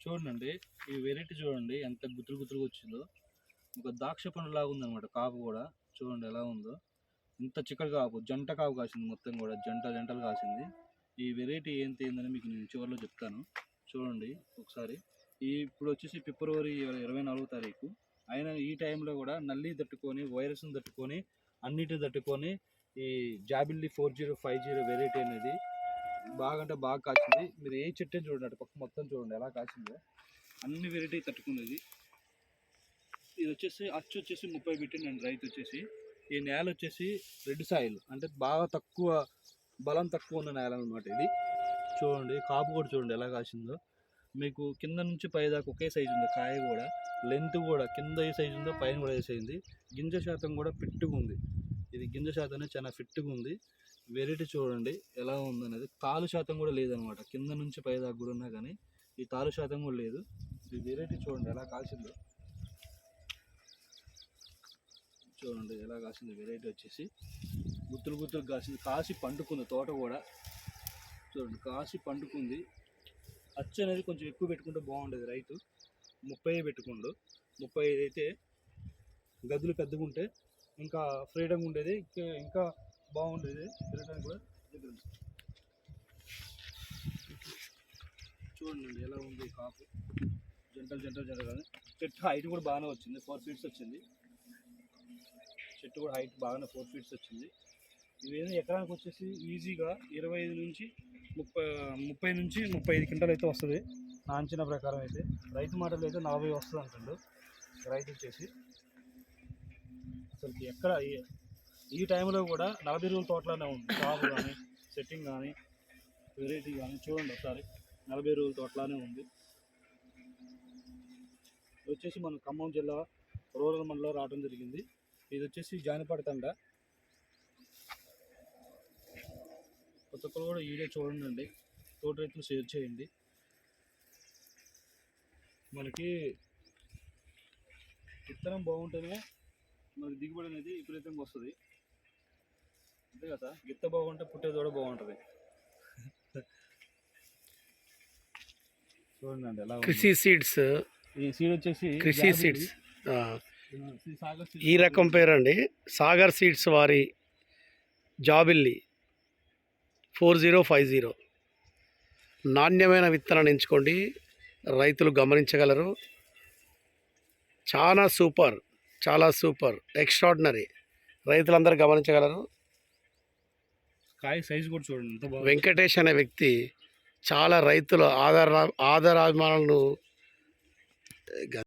చూడండి ఈ వెరైటీ చూడండి ఎంత గుత్తులు గుతులుగా వచ్చిందో. ఒక ద్రాక్ష పండు లాగా ఉందన్నమాట కాపు కూడా. చూడండి ఎలా ఉందో. ఇంత చిక్కటి కాపు జంట కాపు కాసింది మొత్తం కూడా జంట జంటలు కాసింది. ఈ వెరైటీ ఏంటి ఏందని మీకు నేను చివరిలో చెప్తాను. చూడండి ఒకసారి. ఈ ఇప్పుడు వచ్చేసి ఫిబ్రవరి ఇరవై నాలుగో తారీఖు. అయినా ఈ టైంలో కూడా నల్లి తట్టుకొని వైరస్ని తట్టుకొని అన్నిటిని తట్టుకొని ఈ Jabilli four zero five zero variety అనేది బాగా అంటే బాగా కాసింది. మీరు ఏ చెట్టుని చూడండి అటు పక్క మొత్తం చూడండి ఎలా కాసిందో. అన్ని వెరైటీ తట్టుకునేది ఇది వచ్చేసి అచ్చు వచ్చేసి ముప్పై పెట్టిండండి రైతు వచ్చేసి. ఈ నేల వచ్చేసి రెడ్ సాయిల్ అంటే బాగా తక్కువ బలం తక్కువ ఉన్న నేల అనమాట ఇది. చూడండి కాపు కూడా చూడండి ఎలా కాసిందో. మీకు కింద నుంచి పై దాకా ఒకే సైజు ఉంది కాయ కూడా. లెంత్ కూడా కింద ఏ సైజు ఉందో పైన కూడా ఏ సైజు ఉంది గింజ శాతం కూడా ఫిట్గా ఉంది. ఇది గింజ శాతం చాలా ఫిట్గా ఉంది. వెరైటీ చూడండి ఎలా ఉందనేది. తాలు శాతం కూడా లేదనమాట. కింద నుంచి పై దాకా కూడా ఉన్నా కానీ ఈ తాలు శాతం కూడా లేదు. ఈ వెరైటీ చూడండి ఎలా కాల్చిందో చూడండి ఎలా కాసింది వెరైటీ వచ్చేసి. గుత్తులు గుత్తులు కాసింది. కాసి పండుకుంది తోట కూడా. చూడండి కాసి పండుకుంది. అచ్చు అనేది కొంచెం ఎక్కువ పెట్టుకుంటే బాగుండేది రైతు. ముప్పై పెట్టుకుండు. ముప్పై ఐదు అయితే గదులు పెద్దగా ఉంటే ఇంకా ఫ్రీడమ్ ఉండేది. ఇంకా ఇంకా బాగుండేది. తినడానికి కూడా దగ్గర చూడండి ఎలా ఉంది కాపు. జంటలు జంటలు జంటలు చెట్టు హైట్ కూడా బాగానే వచ్చింది. ఫోర్ ఫీట్స్ వచ్చింది. చెట్టు కూడా హైట్ బాగానే ఫోర్ ఫీట్స్ వచ్చింది. ఇవేదో ఎకరానికి వచ్చేసి ఈజీగా ఇరవై ఐదు నుంచి ముప్పై ముప్పై నుంచి ముప్పై ఐదు క్వింటాలు అయితే వస్తుంది. నా అంచనా ప్రకారం అయితే. రైతు మాటలు అయితే నలభై వస్తుంది అంటుండు. రైతు వచ్చేసి అసలు ఎక్కడ ఈ- టైంలో కూడా నలభై రోజుల తోటలోనే ఉంది. జాబ్ కానీ సెట్టింగ్ కానీ వెరైటీ కానీ చూడండి ఒకసారి. నలభై రోజుల తోటలానే ఉంది. ఇది వచ్చేసి మన ఖమ్మం జిల్లా రూరల్ మండలం రావడం జరిగింది. ఇది వచ్చేసి జానిపడ తండ. కొత్త ఒక్కరు కూడా వీడియో చూడండి. తోట రైతులు షేర్ చేయండి. మనకి విత్తనం బాగుంటేనే మనకి దిగుబడి అనేది విపరీతంగా వస్తుంది. అంతే కదా? గిత్త బాగుంటే పుట్టేది కూడా బాగుంటుంది. చూడండి ఎలా. కృషి సీడ్స్. ఈ సీడ్ వచ్చేసి కృషి. సీడ్స్. ఈ రకం పేరండి. సాగర్ సీడ్స్ వారి Jabilli. Four zero five zero. నాణ్యమైన విత్తనాన్ని ఎంచుకోండి. రైతులు గమనించగలరు. చాలా సూపర్. చాలా సూపర్. ఎక్స్ట్రాడినరీ రైతులందరూ గమనించగలరు. కాయ సైజు కూడా చూడండి ఎంత బాగుంది. వెంకటేష్ అనే వ్యక్తి చాలా రైతుల ఆధార ఆధారాభిమానాలను